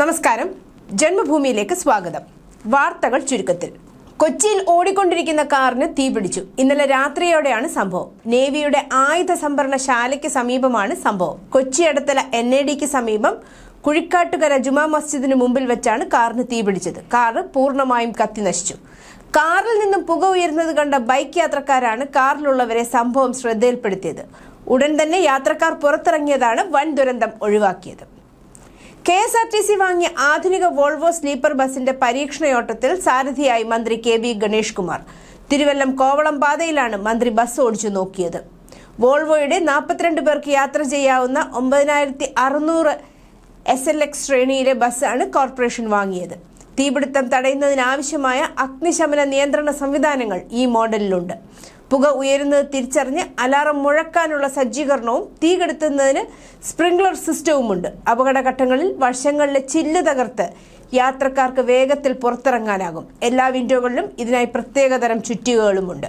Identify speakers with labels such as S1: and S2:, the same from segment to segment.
S1: നമസ്കാരം. ജന്മഭൂമിയിലേക്ക് സ്വാഗതം. വാർത്തകൾ ചുരുക്കത്തിൽ. കൊച്ചിയിൽ ഓടിക്കൊണ്ടിരിക്കുന്ന കാറിന് തീപിടിച്ചു ഇന്നലെ രാത്രിയോടെയാണ് സംഭവം. നേവിയുടെ ആയുധ സംഭരണ ശാലയ്ക്ക് സമീപമാണ് സംഭവം. കൊച്ചി അടുത്തല എൻ എ ഡിക്ക് സമീപം കുഴിക്കാട്ടുകര ജുമാ മസ്ജിദിന് മുമ്പിൽ വെച്ചാണ് കാറിന് തീപിടിച്ചത് കാർ പൂർണമായും കത്തി നശിച്ചു. കാറിൽ നിന്നും പുക ഉയരുന്നത് കണ്ട ബൈക്ക് യാത്രക്കാരാണ് കാറിലുള്ളവരെ സംഭവം ശ്രദ്ധയിൽപ്പെടുത്തിയത്. ഉടൻ തന്നെ യാത്രക്കാർ പുറത്തിറങ്ങിയതാണ് വൻ ദുരന്തം ഒഴിവാക്കിയത്. K S R T C വാങ്ങിയ ആധുനിക വോൾവോ സ്ലീപ്പർ ബസിന്റെ പരീക്ഷണയോട്ടത്തിൽ സാരഥിയായി മന്ത്രി കെ വി ഗണേഷ് കുമാർ തിരുവല്ലം കോവളം പാതയിലാണ് മന്ത്രി ബസ് ഓടിച്ചു നോക്കിയത്. വോൾവോയുടെ നാൽപ്പത്തിരണ്ട് പേർക്ക് യാത്ര ചെയ്യാവുന്ന ഒമ്പതിനായിരത്തി അറുന്നൂറ് എസ് എൽ എക്സ് ശ്രേണിയിലെ ബസ്സാണ് കോർപ്പറേഷൻ വാങ്ങിയത്. തീപിടുത്തം തടയുന്നതിനാവശ്യമായ അഗ്നിശമന നിയന്ത്രണ സംവിധാനങ്ങൾ ഈ മോഡലിലുണ്ട്. പുക ഉയരുന്നത് തിരിച്ചറിഞ്ഞ് അലാറം മുഴക്കാനുള്ള സജ്ജീകരണവും തീ കെടുത്തുന്നതിന് സ്പ്രിംഗ്ലർ സിസ്റ്റവുമുണ്ട്. അപകടഘട്ടങ്ങളിൽ വശങ്ങളിലെ ചില്ല് തകർത്ത് യാത്രക്കാർക്ക് വേഗത്തിൽ പുറത്തിറങ്ങാനാകും. എല്ലാ വിൻഡോകളിലും ഇതിനായി പ്രത്യേകതരം ചുറ്റികകളുമുണ്ട്.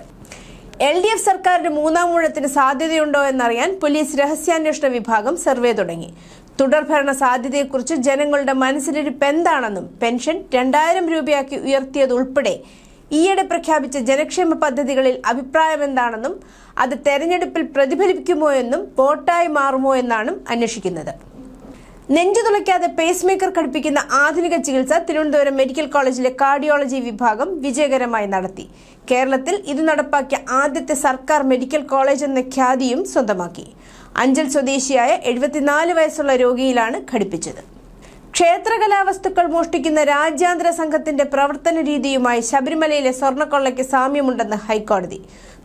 S1: എൽ ഡി എഫ് സർക്കാരിന്റെ മൂന്നാം ഊഴത്തിന് സാധ്യതയുണ്ടോ എന്നറിയാൻ പോലീസ് രഹസ്യാന്വേഷണ വിഭാഗം സർവേ തുടങ്ങി. തുടർഭരണ സാധ്യതയെക്കുറിച്ച് ജനങ്ങളുടെ മനസ്സിലിരിപ്പ് എന്താണെന്നും പെൻഷൻ രണ്ടായിരം രൂപയാക്കി ഉയർത്തിയതുൾപ്പെടെ ഈയിടെ പ്രഖ്യാപിച്ച ജനക്ഷേമ പദ്ധതികളിൽ അഭിപ്രായം എന്താണെന്നും അത് തെരഞ്ഞെടുപ്പിൽ പ്രതിഫലിക്കുമോ എന്നും വോട്ടായി മാറുമോ എന്നാണ് അന്വേഷിക്കുന്നത്. നെഞ്ചു തുളയ്ക്കാതെ പേസ് മേക്കർ ഘടിപ്പിക്കുന്ന ആധുനിക ചികിത്സ തിരുവനന്തപുരം മെഡിക്കൽ കോളേജിലെ കാർഡിയോളജി വിഭാഗം വിജയകരമായി നടത്തി. കേരളത്തിൽ ഇത് നടപ്പാക്കിയ ആദ്യത്തെ സർക്കാർ മെഡിക്കൽ കോളേജ് എന്ന ഖ്യാതിയും സ്വന്തമാക്കി. അഞ്ചൽ സ്വദേശിയായ എഴുപത്തിനാല് വയസ്സുള്ള രോഗിയിലാണ് ഘടിപ്പിച്ചത്. ക്ഷേത്രകലാവസ്തുക്കൾ മോഷ്ടിക്കുന്ന രാജ്യാന്തര സംഘത്തിന്റെ പ്രവർത്തന രീതിയുമായി ശബരിമലയിലെ സ്വർണക്കൊള്ളയ്ക്ക് സാമ്യമുണ്ടെന്ന് ഹൈക്കോടതി.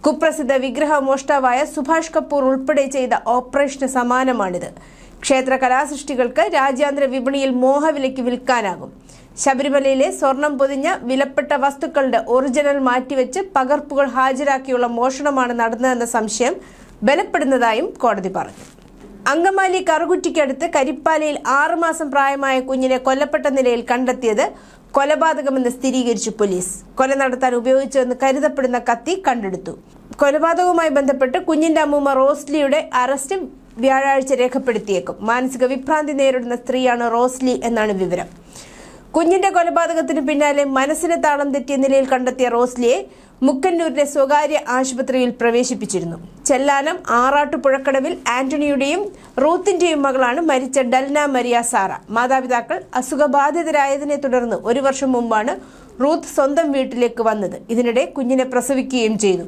S1: കുപ്രസിദ്ധ വിഗ്രഹ മോഷ്ടാവായ സുഭാഷ് കപൂർ ഉൾപ്പെടെ ചെയ്ത ഓപ്പറേഷന് സമാനമാണിത്. ക്ഷേത്ര കലാസൃഷ്ടികൾക്ക് രാജ്യാന്തര വിപണിയിൽ മോഹവിലയ്ക്ക് വിൽക്കാനാകും. ശബരിമലയിലെ സ്വർണം പൊതിഞ്ഞ വിലപ്പെട്ട വസ്തുക്കളുടെ ഒറിജിനൽ മാറ്റിവെച്ച് പകർപ്പുകൾ ഹാജരാക്കിയുള്ള മോഷണമാണ് നടന്നതെന്ന സംശയം ബലപ്പെടുന്നതായും കോടതി പറഞ്ഞു. അങ്കമാലി കറുകുറ്റിക്കടുത്ത് കരിപ്പാലയിൽ ആറുമാസം പ്രായമായ കുഞ്ഞിനെ കൊല്ലപ്പെട്ട നിലയിൽ കണ്ടെത്തിയത് കൊലപാതകമെന്ന് സ്ഥിരീകരിച്ചു പോലീസ്. കൊല നടത്താൻ ഉപയോഗിച്ചതെന്ന് കരുതപ്പെടുന്ന കത്തി കണ്ടെടുത്തു. കൊലപാതകവുമായി ബന്ധപ്പെട്ട് കുഞ്ഞിന്റെ അമ്മൂമ്മ റോസ്ലിയുടെ അറസ്റ്റ് വ്യാഴാഴ്ച രേഖപ്പെടുത്തിയേക്കും. മാനസിക വിഭ്രാന്തി നേരിടുന്ന സ്ത്രീയാണ് റോസ്ലി എന്നാണ് വിവരം. കുഞ്ഞിന്റെ കൊലപാതകത്തിന് പിന്നാലെ മനസ്സിന് താളം തെറ്റിയ നിലയിൽ കണ്ടെത്തിയ റോസ്ലിയെ മുക്കന്നൂരിലെ സ്വകാര്യ ആശുപത്രിയിൽ പ്രവേശിപ്പിച്ചിരുന്നു. ചെല്ലാനം ആറാട്ടുപുഴക്കടവിൽ ആന്റണിയുടെയും റൂത്തിന്റെയും മകളാണ് മരിച്ച ഡൽന മരിയ സാറ. മാതാപിതാക്കൾ അസുഖബാധിതരായതിനെ തുടർന്ന് ഒരു വർഷം മുമ്പാണ് റൂത്ത് സ്വന്തം വീട്ടിലേക്ക് വന്നത്. ഇതിനിടെ കുഞ്ഞിനെ പ്രസവിക്കുകയും ചെയ്തു.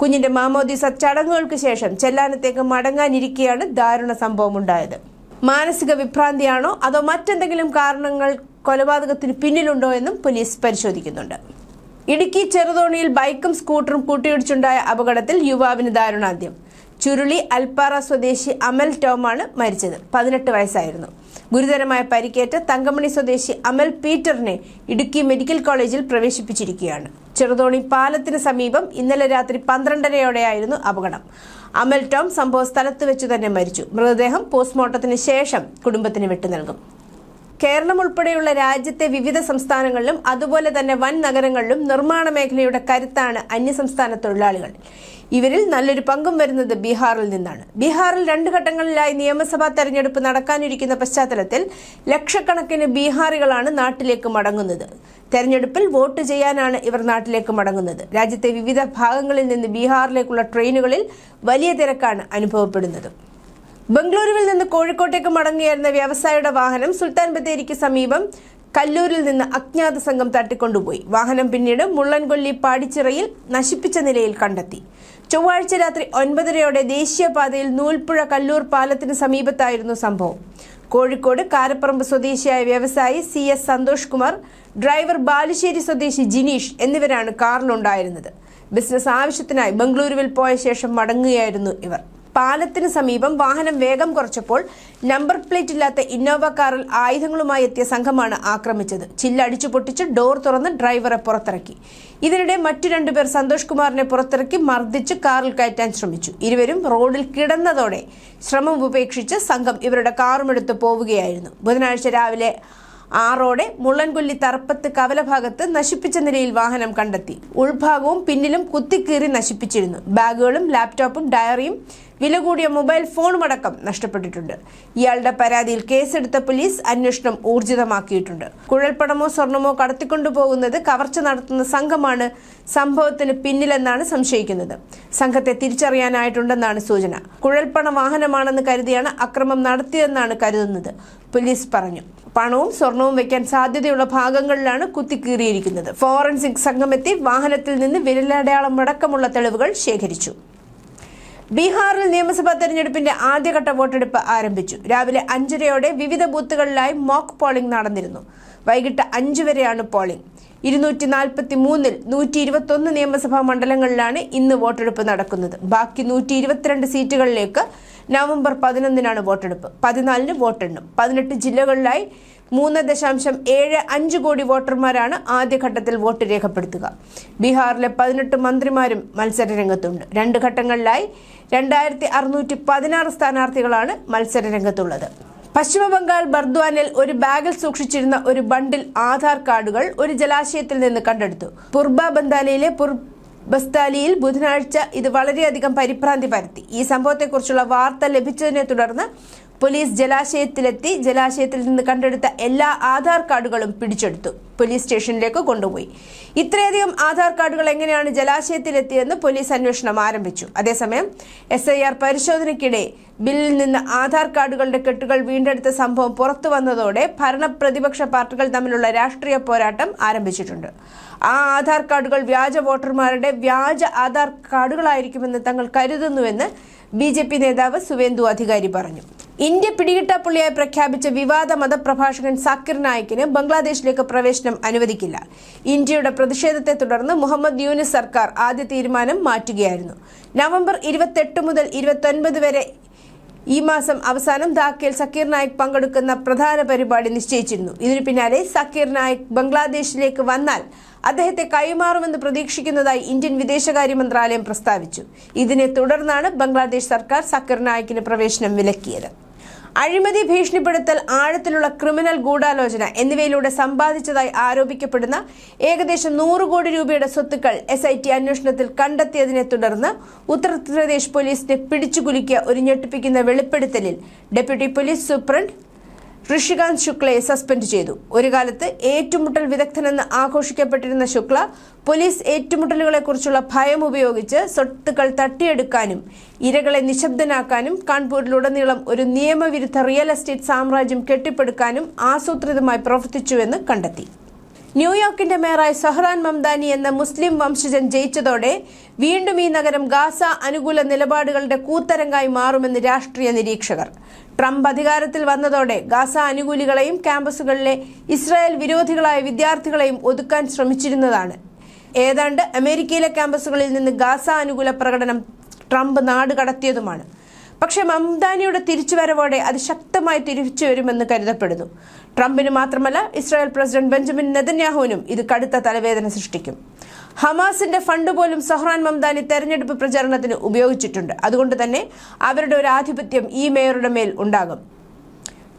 S1: കുഞ്ഞിന്റെ മാമോദിസ ചടങ്ങുകൾക്ക് ശേഷം ചെല്ലാനത്തേക്ക് മടങ്ങാനിരിക്കെയാണ് ദാരുണ സംഭവം ഉണ്ടായത് മാനസിക വിഭ്രാന്തിയാണോ? അതോ മറ്റെന്തെങ്കിലും കാരണങ്ങൾ കൊലപാതകത്തിന് പിന്നിലുണ്ടോ എന്നും പോലീസ് പരിശോധിക്കുന്നുണ്ട്. ഇടുക്കി ചെറുതോണിയിൽ ബൈക്കും സ്കൂട്ടറും കൂട്ടിയിടിച്ചുണ്ടായ അപകടത്തിൽ യുവാവിന് ദാരുണാന്ത്യം. ചുരുളി അൽപ്പാറ സ്വദേശി അമൽ ടോമാണ് മരിച്ചത്. പതിനെട്ട് വയസ്സായിരുന്നു. ഗുരുതരമായ പരിക്കേറ്റ് തങ്കമണി സ്വദേശി അമൽ പീറ്ററിനെ ഇടുക്കി മെഡിക്കൽ കോളേജിൽ പ്രവേശിപ്പിച്ചിരിക്കുകയാണ്. ചെറുതോണി പാലത്തിന് സമീപം ഇന്നലെ രാത്രി പന്ത്രണ്ടരയോടെയായിരുന്നു അപകടം. അമൽ ടോം സംഭവ സ്ഥലത്ത് വെച്ച് തന്നെ മരിച്ചു. മൃതദേഹം പോസ്റ്റ്മോർട്ടത്തിന് ശേഷം കുടുംബത്തിന് വിട്ടു നൽകും. കേരളം ഉൾപ്പെടെയുള്ള രാജ്യത്തെ വിവിധ സംസ്ഥാനങ്ങളിലും അതുപോലെ തന്നെ വൻ നഗരങ്ങളിലും നിർമ്മാണ മേഖലയുടെ കരുത്താണ് അന്യസംസ്ഥാന തൊഴിലാളികൾ. ഇവരിൽ നല്ലൊരു പങ്കും വരുന്നത് ബീഹാറിൽ നിന്നാണ്. ബീഹാറിൽ രണ്ട് ഘട്ടങ്ങളിലായി നിയമസഭാ തെരഞ്ഞെടുപ്പ് നടക്കാനിരിക്കുന്ന പശ്ചാത്തലത്തിൽ ലക്ഷക്കണക്കിന് ബീഹാറികളാണ് നാട്ടിലേക്ക് മടങ്ങുന്നത്. തെരഞ്ഞെടുപ്പിൽ വോട്ട് ചെയ്യാനാണ് ഇവർ നാട്ടിലേക്ക് മടങ്ങുന്നത്. രാജ്യത്തെ വിവിധ ഭാഗങ്ങളിൽ നിന്ന് ബീഹാറിലേക്കുള്ള ട്രെയിനുകളിൽ വലിയ തിരക്കാണ് അനുഭവപ്പെടുന്നത്. ബംഗളൂരുവിൽ നിന്ന് കോഴിക്കോട്ടേക്ക് മടങ്ങിയായിരുന്ന വ്യവസായിയുടെ വാഹനം സുൽത്താൻ ബത്തേരിക്ക് സമീപം കല്ലൂരിൽ നിന്ന് അജ്ഞാത സംഘം തട്ടിക്കൊണ്ടുപോയി. വാഹനം പിന്നീട് മുള്ളൻകൊല്ലി പാടിച്ചിറയിൽ നശിപ്പിച്ച നിലയിൽ കണ്ടെത്തി. ചൊവ്വാഴ്ച രാത്രി ഒൻപതരയോടെ ദേശീയപാതയിൽ നൂൽപ്പുഴ കല്ലൂർ പാലത്തിന് സമീപത്തായിരുന്നു സംഭവം. കോഴിക്കോട് കാരപ്പറമ്പ് സ്വദേശിയായ വ്യവസായി C S Santhosh Kumar driver Balussery സ്വദേശി ജിനീഷ് എന്നിവരാണ് കാറിലുണ്ടായിരുന്നത്. ബിസിനസ് ആവശ്യത്തിനായി ബംഗളൂരുവിൽ പോയ ശേഷം മടങ്ങുകയായിരുന്നു ഇവർ. പാലത്തിന് സമീപം വാഹനം വേഗം കുറച്ചപ്പോൾ നമ്പർ പ്ലേറ്റ് ഇല്ലാത്ത ഇന്നോവ കാറിൽ ആയുധങ്ങളുമായി എത്തിയ സംഘമാണ് ആക്രമിച്ചത്. ചില്ലടിച്ചു പൊട്ടിച്ച് ഡോർ തുറന്ന് ഡ്രൈവറെ പുറത്തിറക്കി. ഇതിനിടെ മറ്റു രണ്ടുപേർ സന്തോഷ് കുമാറിനെ പുറത്തിറക്കി മർദ്ദിച്ച് കാറിൽ കയറ്റാൻ ശ്രമിച്ചു. ഇരുവരും റോഡിൽ കിടന്നതോടെ ശ്രമം ഉപേക്ഷിച്ച് സംഘം ഇവരുടെ കാറുമെടുത്ത് പോവുകയായിരുന്നു. ബുധനാഴ്ച രാവിലെ ആറോടെ മുള്ളൻകൊല്ലി തറപ്പത്ത് കവല ഭാഗത്ത് നശിപ്പിച്ച നിലയിൽ വാഹനം കണ്ടെത്തി. ഉൾഭാഗവും പിന്നിലും കുത്തിക്കീറി നശിപ്പിച്ചിരുന്നു. ബാഗുകളും ലാപ്ടോപ്പും ഡയറിയും വില കൂടിയ മൊബൈൽ ഫോണുമടക്കം നഷ്ടപ്പെട്ടിട്ടുണ്ട്. ഇയാളുടെ പരാതിയിൽ കേസെടുത്ത പോലീസ് അന്വേഷണം ഊർജിതമാക്കിയിട്ടുണ്ട്. കുഴൽപ്പണമോ സ്വർണമോ കടത്തിക്കൊണ്ടുപോകുന്നത് കവർച്ച നടത്തുന്ന സംഘമാണ് സംഭവത്തിന് പിന്നിലെന്നാണ് സംശയിക്കുന്നത്. സംഘത്തെ തിരിച്ചറിയാനായിട്ടുണ്ടെന്നാണ് സൂചന. കുഴൽപ്പണ വാഹനമാണെന്ന് കരുതിയാണ് അക്രമം നടത്തിയതെന്നാണ് കരുതുന്നത്. പോലീസ് പറഞ്ഞു. പണവും സ്വർണവും വെക്കാൻ സാധ്യതയുള്ള ഭാഗങ്ങളിലാണ് കുത്തിക്കീറിയിരിക്കുന്നത്. ഫോറൻസിക് സംഘമെത്തി വാഹനത്തിൽ നിന്ന് വിരലടയാളം അടക്കമുള്ള തെളിവുകൾ ശേഖരിച്ചു. ബീഹാറിൽ നിയമസഭാ തെരഞ്ഞെടുപ്പിന്റെ ആദ്യഘട്ട വോട്ടെടുപ്പ് ആരംഭിച്ചു. രാവിലെ അഞ്ചരയോടെ വിവിധ ബൂത്തുകളിലായി മോക്ക് പോളിംഗ് നടന്നിരുന്നു. വൈകിട്ട് അഞ്ചു വരെയാണ് പോളിംഗ്. ഇരുന്നൂറ്റി നാൽപ്പത്തി മൂന്നിൽ നൂറ്റി ഇരുപത്തൊന്ന് നിയമസഭാ മണ്ഡലങ്ങളിലാണ് ഇന്ന് വോട്ടെടുപ്പ് നടക്കുന്നത്. ബാക്കി നൂറ്റി ഇരുപത്തിരണ്ട് സീറ്റുകളിലേക്ക് നവംബർ പതിനൊന്നിനാണ് വോട്ടെടുപ്പ്. പതിനാലിന് വോട്ടെണ്ണും. പതിനെട്ട് ജില്ലകളിലായി മൂന്ന് ദശാംശം ഏഴ് അഞ്ച് കോടി വോട്ടർമാരാണ് ആദ്യഘട്ടത്തിൽ വോട്ട് രേഖപ്പെടുത്തുക. ബീഹാറിലെ പതിനെട്ട് മന്ത്രിമാരും മത്സര രംഗത്തുണ്ട് രണ്ട് ഘട്ടങ്ങളിലായി രണ്ടായിരത്തി അറുന്നൂറ്റി പതിനാറ് സ്ഥാനാർത്ഥികളാണ് മത്സര രംഗത്തുള്ളത് പശ്ചിമ ബംഗാൾ ബർദ്വാനിൽ ഒരു ബാഗിൽ സൂക്ഷിച്ചിരുന്ന ഒരു ബണ്ടിൽ ആധാർ കാർഡുകൾ ഒരു ജലാശയത്തിൽ നിന്ന് കണ്ടെടുത്തു. പുർബ ബന്ദാലയിലെ പുർ ബസ്താലിയിൽ ബുധനാഴ്ച ഇത് വളരെയധികം പരിഭ്രാന്തി പരത്തി. ഈ സംഭവത്തെക്കുറിച്ചുള്ള വാർത്ത ലഭിച്ചതിനെ തുടർന്ന് പോലീസ് ജലാശയത്തിലെത്തി ജലാശയത്തിൽ നിന്ന് കണ്ടെടുത്ത എല്ലാ ആധാർ കാർഡുകളും പിടിച്ചെടുത്തു. പോലീസ് സ്റ്റേഷനിലേക്ക് കൊണ്ടുപോയി. ഇത്രയധികം ആധാർ കാർഡുകൾ എങ്ങനെയാണ് ജലാശയത്തിലെത്തിയെന്ന് പോലീസ് അന്വേഷണം ആരംഭിച്ചു. അതേസമയം എസ് ഐ ആർ പരിശോധനയ്ക്കിടെ ബില്ലിൽ നിന്ന് ആധാർ കാർഡുകളുടെ കെട്ടുകൾ വീണ്ടെടുത്ത സംഭവം പുറത്തു വന്നതോടെ ഭരണ പ്രതിപക്ഷ പാർട്ടികൾ തമ്മിലുള്ള രാഷ്ട്രീയ പോരാട്ടം ആരംഭിച്ചിട്ടുണ്ട്. ആ ആധാർ കാർഡുകൾ വ്യാജ വോട്ടർമാരുടെ വ്യാജ ആധാർ കാർഡുകളായിരിക്കുമെന്ന് തങ്ങൾ കരുതുന്നുവെന്ന് ബി നേതാവ് സുവേന്ദു അധികാരി പറഞ്ഞു. ഇന്ത്യ പിടികിട്ട പുള്ളിയായി പ്രഖ്യാപിച്ച വിവാദ മതപ്രഭാഷകൻ സാക്കിർ നായിക്കിന് ബംഗ്ലാദേശിലേക്ക് പ്രവേശനം അനുവദിക്കില്ല. ഇന്ത്യയുടെ പ്രതിഷേധത്തെ തുടർന്ന് മുഹമ്മദ് യൂനിസ് സർക്കാർ ആദ്യ തീരുമാനം മാറ്റുകയായിരുന്നു. നവംബർ ഇരുപത്തെട്ട് മുതൽ ഇരുപത്തൊൻപത് വരെ ഈ മാസം അവസാനം ധാക്കയിൽ സക്കീർ നായിക് പങ്കെടുക്കുന്ന പ്രധാന പരിപാടി നിശ്ചയിച്ചിരുന്നു. ഇതിനു പിന്നാലെ സക്കീർ നായിക് ബംഗ്ലാദേശിലേക്ക് വന്നാൽ അദ്ദേഹത്തെ കൈമാറുമെന്ന് പ്രതീക്ഷിക്കുന്നതായി ഇന്ത്യൻ വിദേശകാര്യ മന്ത്രാലയം പ്രസ്താവിച്ചു. ഇതിനെ തുടർന്നാണ് ബംഗ്ലാദേശ് സർക്കാർ സക്കീർ നായിക്കിന് പ്രവേശനം വിലക്കിയത്. അഴിമതി ഭീഷണിപ്പെടുത്തൽ ആഴത്തിലുള്ള ക്രിമിനൽ ഗൂഢാലോചന എന്നിവയിലൂടെ സമ്പാദിച്ചതായി ആരോപിക്കപ്പെടുന്ന ഏകദേശം നൂറ് കോടി രൂപയുടെ സ്വത്തുക്കൾ എസ് ഐ ടി അന്വേഷണത്തിൽ കണ്ടെത്തിയതിനെ തുടർന്ന് ഉത്തർപ്രദേശ് പോലീസിനെ പിടിച്ചുകുലുക്കിയ ഒരു ഞെട്ടിപ്പിക്കുന്ന വെളിപ്പെടുത്തലിൽ ഡെപ്യൂട്ടി പോലീസ് സൂപ്രണ്ട് ഋഷികാന്ത് ശുക്ലയെ സസ്പെൻഡ് ചെയ്തു. ഒരു കാലത്ത് ഏറ്റുമുട്ടൽ വിദഗ്ധനെന്ന് ആഘോഷിക്കപ്പെട്ടിരുന്ന ശുക്ല പോലീസ് ഏറ്റുമുട്ടലുകളെക്കുറിച്ചുള്ള ഭയം ഉപയോഗിച്ച് സ്വത്തുക്കൾ തട്ടിയെടുക്കാനും ഇരകളെ നിശബ്ദനാക്കാനും കാൺപൂരിലുടനീളം ഒരു നിയമവിരുദ്ധ റിയൽ എസ്റ്റേറ്റ് സാമ്രാജ്യം കെട്ടിപ്പടുക്കാനും ആസൂത്രിതമായി പ്രവർത്തിച്ചുവെന്ന് കണ്ടെത്തി. ന്യൂയോർക്കിന്റെ മേയറായി സഹ്റാൻ മംദാനി എന്ന മുസ്ലിം വംശജൻ ജയിച്ചതോടെ വീണ്ടും ഈ നഗരം ഗാസ അനുകൂല നിലപാടുകളുടെ കൂത്തരങ്ങായി മാറുമെന്ന് രാഷ്ട്രീയ നിരീക്ഷകർ. ട്രംപ് അധികാരത്തിൽ വന്നതോടെ ഗാസ അനുകൂലികളെയും ക്യാമ്പസുകളിലെ ഇസ്രായേൽ വിരോധികളായ വിദ്യാർത്ഥികളെയും ഒതുക്കാൻ ശ്രമിച്ചിരുന്നതാണ്. ഏതാണ്ട് അമേരിക്കയിലെ ക്യാമ്പസുകളിൽ നിന്ന് ഗാസ അനുകൂല പ്രകടനം ട്രംപ് നാട് കടത്തിയതുമാണ്. പക്ഷേ മംദാനിയുടെ തിരിച്ചുവരവോടെ അത് ശക്തമായി തിരിച്ചു വരുമെന്ന് കരുതപ്പെടുന്നു. ട്രംപിന് മാത്രമല്ല ഇസ്രായേൽ പ്രസിഡന്റ് ബെഞ്ചമിൻ നെതന്യാഹുവിനും ഇത് കടുത്ത തലവേദന സൃഷ്ടിക്കും. ഹമാസിന്റെ ഫണ്ട് പോലും സഹ്റാൻ മംദാനി തെരഞ്ഞെടുപ്പ് പ്രചാരണത്തിന് ഉപയോഗിച്ചിട്ടുണ്ട്. അതുകൊണ്ട് തന്നെ അവരുടെ ഒരു ആധിപത്യം ഈ മേയറുടെ മേൽ ഉണ്ടാകും.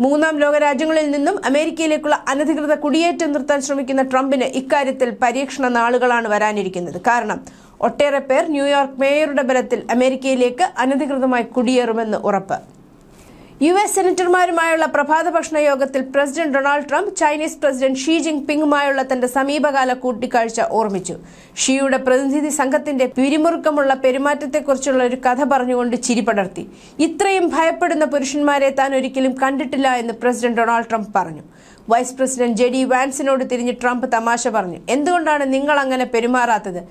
S1: മൂന്നാം ലോക രാജ്യങ്ങളിൽ നിന്നും അമേരിക്കയിലേക്കുള്ള അനധികൃത കുടിയേറ്റം നിർത്താൻ ശ്രമിക്കുന്ന ട്രംപിന് ഇക്കാര്യത്തിൽ പരീക്ഷണ നാളുകളാണ് വരാനിരിക്കുന്നത്. കാരണം ഒട്ടേറെ പേർ ന്യൂയോർക്ക് മേയറുടെ ബലത്തിൽ അമേരിക്കയിലേക്ക് അനധികൃതമായി കുടിയേറുമെന്ന് ഉറപ്പ്. യു എസ് സെനറ്റർമാരുമായുള്ള പ്രഭാത ഭക്ഷണ യോഗത്തിൽ president Donald Trump Chinese president Xi ജിങ് പിങ്ങുമായുള്ള തന്റെ സമീപകാല കൂട്ടിക്കാഴ്ച ഓർമ്മിച്ചു. ഷീയുടെ പ്രതിനിധി സംഘത്തിന്റെ പിരിമുറുക്കമുള്ള പെരുമാറ്റത്തെക്കുറിച്ചുള്ള ഒരു കഥ പറഞ്ഞുകൊണ്ട് ചിരി പടർത്തി. ഇത്രയും ഭയപ്പെടുന്ന പുരുഷന്മാരെ താൻ ഒരിക്കലും കണ്ടിട്ടില്ല എന്ന് പ്രസിഡന്റ് ഡൊണാൾഡ് ട്രംപ് പറഞ്ഞു. വൈസ് പ്രസിഡന്റ് ജെ ഡി വാൻസിനോട് തിരിഞ്ഞ് ട്രംപ് തമാശ പറഞ്ഞു. എന്തുകൊണ്ടാണ് നിങ്ങൾ അങ്ങനെ പെരുമാറാത്തത്?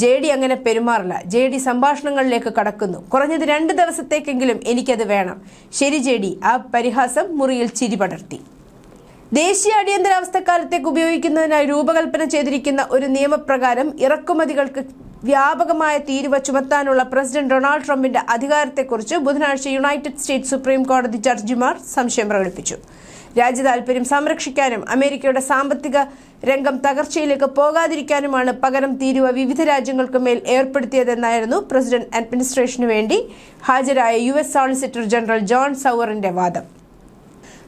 S1: ജെ ഡി അങ്ങനെ പെരുമാറില്ല. ജെ ഡി സംഭാഷണങ്ങളിലേക്ക് കടക്കുന്നു. കുറഞ്ഞത് രണ്ട് ദിവസത്തേക്കെങ്കിലും എനിക്കത് വേണം. ശരി ജെ ഡി ആ പരിഹാസം മുറിയിൽ ചിരി പടർത്തി. ദേശീയ അടിയന്തരാവസ്ഥക്കാലത്തേക്ക് ഉപയോഗിക്കുന്നതിനായി രൂപകൽപ്പന ചെയ്തിരിക്കുന്ന ഒരു നിയമപ്രകാരം ഇറക്കുമതികൾക്ക് വ്യാപകമായ തീരുവ ചുമത്താനുള്ള പ്രസിഡന്റ് ഡൊണാൾഡ് ട്രംപിന്റെ അധികാരത്തെക്കുറിച്ച് ബുധനാഴ്ച യുണൈറ്റഡ് സ്റ്റേറ്റ്സ് സുപ്രീം കോടതി ജഡ്ജിമാർ സംശയം പ്രകടിപ്പിച്ചു. രാജ്യതാൽപര്യം സംരക്ഷിക്കാനും അമേരിക്കയുടെ സാമ്പത്തിക രംഗം തകർച്ചയിലേക്ക് പോകാതിരിക്കാനുമാണ് പകരം തീരുവ വിവിധ രാജ്യങ്ങൾക്ക് മേൽ ഏർപ്പെടുത്തിയതെന്നായിരുന്നു പ്രസിഡന്റ് അഡ്മിനിസ്ട്രേഷനു വേണ്ടി ഹാജരായ U S solicitor general John സൗറിന്റെ വാദം.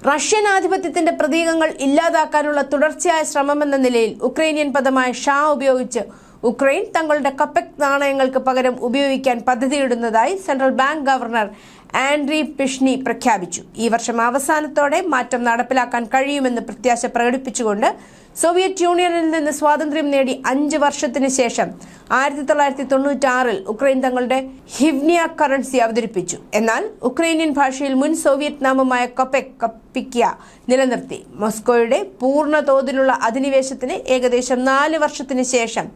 S1: റഷ്യൻ ആധിപത്യത്തിന്റെ പ്രതീകങ്ങൾ ഇല്ലാതാക്കാനുള്ള തുടർച്ചയായ ശ്രമമെന്ന നിലയിൽ ഉക്രൈനിയൻ പദമായ ഷാ ഉപയോഗിച്ച് ഉക്രൈൻ തങ്ങളുടെ കപ്പക് നാണയങ്ങൾക്ക് പകരം ഉപയോഗിക്കാൻ പദ്ധതിയിടുന്നതായി central bank governor Andriy Pyshnyi പ്രഖ്യാപിച്ചു. ഈ വർഷം അവസാനത്തോടെ മാറ്റം നടപ്പിലാക്കാൻ കഴിയുമെന്ന് പ്രത്യാശ പ്രകടിപ്പിച്ചുകൊണ്ട് സോവിയറ്റ് യൂണിയനിൽ നിന്ന് സ്വാതന്ത്ര്യം നേടി അഞ്ച് വർഷത്തിന് ശേഷം ആയിരത്തി തൊള്ളായിരത്തി തൊണ്ണൂറ്റി ആറിൽ ഉക്രൈൻ തങ്ങളുടെ ഹിവ്നിയ കറൻസി അവതരിപ്പിച്ചു. എന്നാൽ ഉക്രൈനിയൻ ഭാഷയിൽ മുൻ സോവിയറ്റ് നാമമായ കൊപെക് കപ്പിക്യ നിലനിർത്തി. മോസ്കോയുടെ പൂർണ തോതിലുള്ള അധിനിവേശത്തിന് ഏകദേശം നാല് വർഷത്തിന് ശേഷം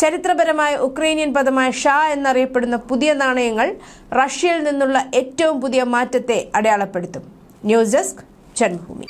S1: ചരിത്രപരമായ ഉക്രൈനിയൻ പദമായ ഷാ എന്നറിയപ്പെടുന്ന പുതിയ നാണയങ്ങൾ റഷ്യയിൽ നിന്നുള്ള ഏറ്റവും പുതിയ മാറ്റത്തെ അടയാളപ്പെടുത്തും. News desk Janmabhumi.